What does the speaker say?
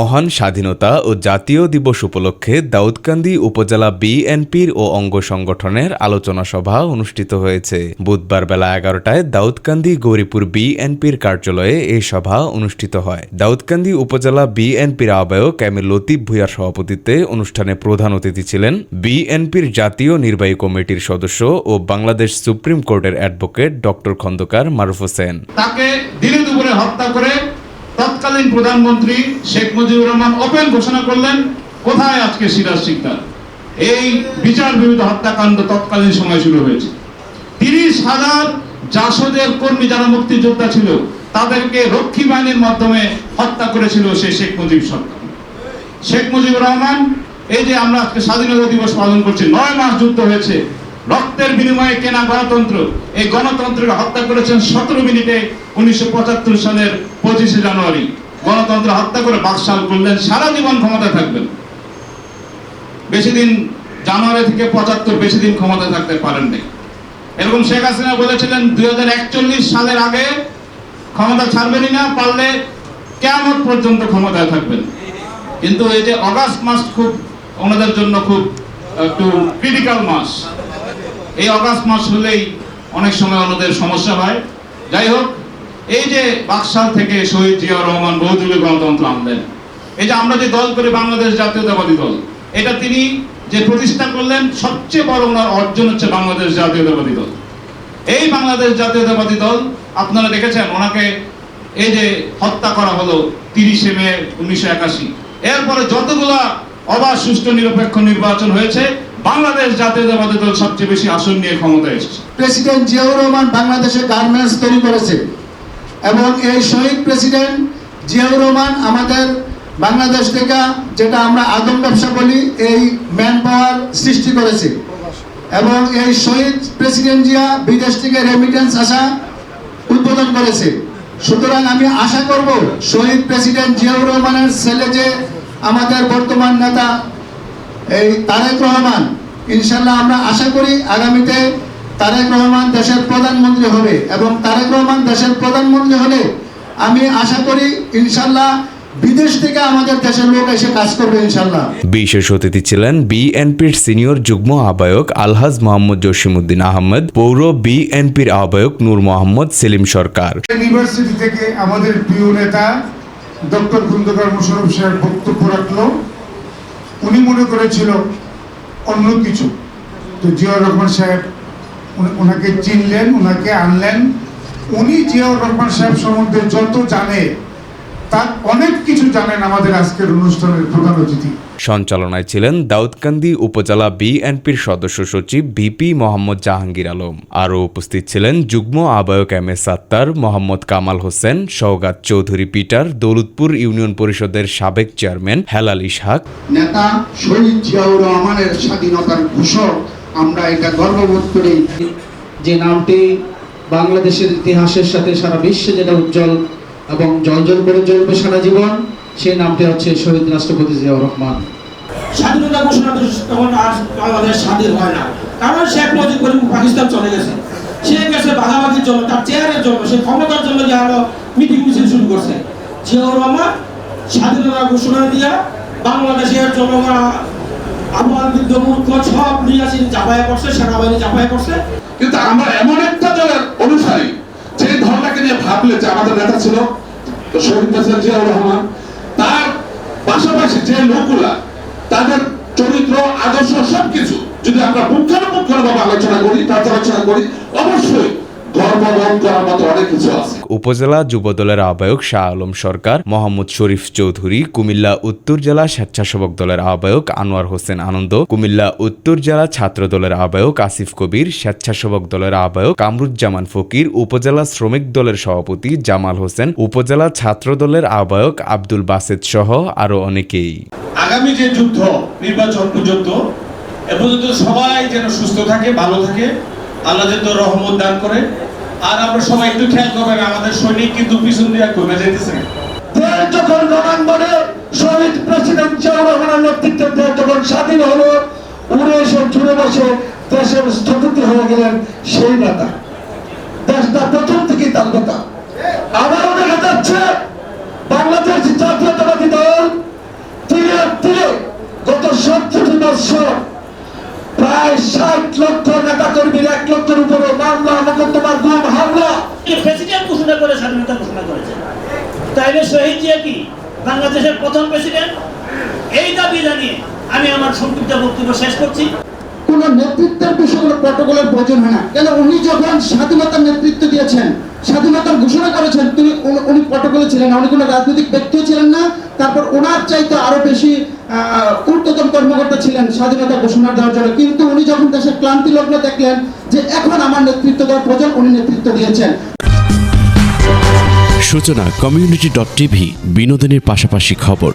মহান স্বাধীনতা ও জাতীয় দিবস উপলক্ষে দাউদকান্দি উপজেলা বিএনপির ও অঙ্গ সংগঠনের আলোচনা সভা অনুষ্ঠিত হয়েছে। বুধবার বেলা এগারোটায় দাউদকান্দি গৌরীপুর বিএনপির কার্যালয়ে এই সভা অনুষ্ঠিত হয়। দাউদকান্দি উপজেলা বিএনপির আহ্বায়ক এম লতিফ ভুইয়ার সভাপতিত্বে অনুষ্ঠানে প্রধান অতিথি ছিলেন বিএনপির জাতীয় নির্বাহী কমিটির সদস্য ও বাংলাদেশ সুপ্রিম কোর্টের অ্যাডভোকেট ডক্টর খন্দকার মারুফ হোসেন। তাকে হত্যা করে তৎকালীন প্রধানমন্ত্রী শেখ মুজিবুর রহমান ওপেন ঘোষণা করলেন, কোথায় আজকে সিরাজ সিকদার এই বিচার বিরোধী হত্যাকাণ্ড তৎকালীন সময় শুরু হয়েছে। তিরিশ হাজার জাসদের কর্মী যারা মুক্তিযোদ্ধা ছিল, তাদেরকে রক্ষী বাহিনীর মাধ্যমে হত্যা করেছিল সে শেখ মুজিব সরকার। শেখ মুজিবুর রহমান, এই যে আমরা আজকে স্বাধীনতা দিবস পালন করছি, নয় মাস যুদ্ধ হয়েছে, রক্তের বিনিময়ে কেনা গণতন্ত্র, এই গণতন্ত্রকে হত্যা করেছেন সতেরো মিনিটে উনিশশো পঁচাত্তর সালের পঁচিশে জানুয়ারি। গণতন্ত্র হত্যা করে বাকশাল করলেন, সারা জীবন ক্ষমতায় থাকবেন। বেশি দিন জানুয়ারি থেকে পঁচাত্তর বেশি দিন ক্ষমতায় থাকতে পারেন পারেননি। এরকম শেখ হাসিনা বলেছিলেন, দুই হাজার একচল্লিশ সালের আগে ক্ষমতা ছাড়বেনই না, পারলে কেমন পর্যন্ত ক্ষমতায় থাকবেন। কিন্তু এই যে অগাস্ট মাস খুব ওনাদের জন্য খুব একটু ক্রিটিক্যাল মাস। এই অগাস্ট মাস হলেই অনেক সময় ওনাদের সমস্যা হয়। যাই হোক এই যে বাকশাল থেকে শহীদ জিয়াউর রহমান বহুদলীয় গণতন্ত্র আনলেন, এই যে আমরা যে দল করি, বাংলাদেশ জাতীয়তাবাদী দল, এটা তিনি যে প্রতিষ্ঠা করলেন, সবচেয়ে বড় ওনার অর্জন হচ্ছে বাংলাদেশ জাতীয়তাবাদী দল। এই বাংলাদেশ জাতীয়তাবাদী দল, আপনারা দেখেছেন, ওনাকে এই যে হত্যা করা হলো তিরিশে মে উনিশশো একাশি। এরপরে যতগুলা অবাধ, সুষ্ঠু, নিরপেক্ষ নির্বাচন হয়েছে, বাংলাদেশ জাতীয়তাবাদী দল সবচেয়ে বেশি আসন নিয়ে ক্ষমতায় এসেছে। প্রেসিডেন্ট জিয়াউর রহমান বাংলাদেশে গার্মেন্টস তৈরি করেছে। এবং এই শহীদ প্রেসিডেন্ট জিয়াউর রহমান আমাদের বাংলাদেশ থেকে যেটা আমরা আদম ব্যবসা বলি, এই ম্যান পাওয়ার সৃষ্টি করেছে। এবং এই শহীদ প্রেসিডেন্ট জিয়া বিদেশ থেকে রেমিটেন্স আসা উদ্বোধন করেছে। সুতরাং আমি আশা করব শহীদ প্রেসিডেন্ট জিয়াউর রহমানের ছেলে যে আমাদের বর্তমান নেতা, এই তারেক রহমান, ইনশাল্লাহ আমরা আশা করি আগামীতে তারেক রহমান দেশের প্রধানমন্ত্রী হবে এবং তারেক রহমান দেশের প্রধানমন্ত্রী হলে আমি আশা করি ইনশাল্লাহ বিদেশ থেকে আমাদের দেশের লোক এসে কাজ করবে ইনশাল্লাহ। বিশেষ অতিথি ছিলেন বিএনপির সিনিয়র যুগ্ম আহ্বায়ক আলহাজ মোহাম্মদ জসিমুদ্দিন আহমেদ পৌর বিএনপির আহ্বায়ক নূর মোহাম্মদ সেলিম সরকার। ইউনিভার্সিটি থেকে আমাদের প্রিয় নেতা ডক্টর খন্দকার মোশারফ সাহেব বক্তব্য রাখল। উনি মনে করেছিল অন্য কিছু। তো জিয়াউর রহমান সাহেব ওনাকে চিনলেন ওনাকে আনলেন। উনি জিয়াউর রহমান সাহেব সম্বন্ধে যত জানে তার অনেক কিছু জানেন আমাদের আজকের অনুষ্ঠানের প্রধান অতিথি। সঞ্চালনায় ছিলেন দাউদকান্দি উপজেলা বিএনপির সদস্য সচিব ভিপি মোহাম্মদ জাহাঙ্গীর আলম। আরও উপস্থিত ছিলেন যুগ্ম আহ্বায়ক M S Sattar Mohammad Kamal Hossain Saugat Chowdhury Peter Daulatpur union পরিষদের সাবেক চেয়ারম্যান হেলাল ইসহাক। নেতা শহীদ জিয়াউর রহমানের স্বাধীনতার ঘোষক আমরা এটা গর্ববোধ করি। যে নামটি বাংলাদেশের ইতিহাসের সাথে সারা বিশ্বে যেটা উজ্জ্বল এবং জলজল করে জ্বলবে সারা জীবন, সেই নামটি হচ্ছে শহীদ রাষ্ট্রপতি জিয়াউর রহমান। স্বাধীনতা ঘোষণা তখন আর বাংলাদেশ স্বাধীন হয় না। কারণ শেখ মুজিব করিম পাকিস্তান চলে গেছে। সে গেছে ভাগাভাগির জন্য, তার চেয়ারের জন্য, সে ক্ষমতার জন্য যে আরও মিটিং মিছিল শুরু করছে। জিয়াউর রহমান স্বাধীনতা ঘোষণা দিয়া বাংলাদেশের জনগণ আবহাওয়ার বিরুদ্ধে সব চাপায় সেনাবাহিনী চাপায় কিন্তু আমরা এমন একটা দলের অনুসারী যে দলটাকে নিয়ে ভাবলে যে আমাদের নেতা ছিল শহীদ প্রেসিডেন্ট জিয়াউর রহমান, তার পাশাপাশি যে লোকগুলা, তাদের চরিত্র, আদর্শ সবকিছু যদি আমরা পুঙ্খানুপুঙ্খানুভাবে আলোচনা করি পর্যালোচনা করি, অবশ্যই উপজেলা যুবদলের আহ্বায়ক শাহ আলম সরকার, মোহাম্মদ শরীফ চৌধুরী, কুমিল্লা উত্তর জেলা স্বেচ্ছাসেবক দলের আহ্বায়ক আনোয়ার হোসেন আনন্দ, কুমিল্লা উত্তর জেলা ছাত্র দলের আহ্বায়ক আসিফ কবির, স্বেচ্ছাসেবক দলের আহ্বায়ক কামরুজ্জামান ফকির, উপজেলা শ্রমিক দলের সভাপতি জামাল হোসেন, উপজেলা ছাত্র দলের আহ্বায়ক আব্দুল বাসেদ সহ আরও অনেকেই। আগামী যে যুদ্ধ, নির্বাচন পর্যন্ত, এ পর্যন্ত সবাই যেন সুস্থ থাকে, ভালো থাকে, আল্লাহ যেন রহমত দান করে আর আমরা সবাই একটু খেয়াল করবেন, আমাদের সৈনিক কিন্তু পিছন দিয়ে কমে যেতেছে দেশ যখন রণাঙ্গনে শহীদ প্রেসিডেন্ট নেতৃত্বে দেশ যখন স্বাধীন হলো উড়ে এসে জুড়ে বসে দেশের স্থপতি হয়ে গেলেন সেই নেতা। দেশটা প্রথম থেকেই তার কথা আবারও দেখা যাচ্ছে, বাংলাদেশ জাতীয়তাবাদী দল লক্ষ নেতা কর্মীর এক লক্ষের উপরে মামলা গুম হামলা। প্রেসিডেন্ট ঘোষণা করে স্বাধীনতা ঘোষণা করেছে। তাইলে শহীদ জিয়া কি? বাংলাদেশের প্রথম প্রেসিডেন্ট? এই দাবি জানিয়ে আমি আমার সংক্ষিপ্ত বক্তব্য শেষ করছি। কোন নেতৃত্বের বিষয়ে প্রটোকলের প্রয়োজন হয় না। কেন উনি যখন স্বাধীনতার নেতৃত্ব দিয়েছেন স্বাধীনতার ঘোষণা করেছেন তিনি উনি- প্রটোকলে ছিলেন না উনি কোনো রাজনৈতিক ব্যক্তিও ছিলেন না। তারপর ওনার চাইতে আরও বেশি ঊর্ধ্বতন কর্মকর্তা ছিলেন, স্বাধীনতা ঘোষণা দেওয়ার জন্য। কিন্তু উনি যখন দেশের ক্লান্তি লগ্ন দেখলেন, যে এখন আমার নেতৃত্ব দেওয়ার প্রয়োজন, উনি নেতৃত্ব দিয়েছেন। সূচনা কমিউনিটি ডট টিভি বিনোদনের পাশাপাশি খবর।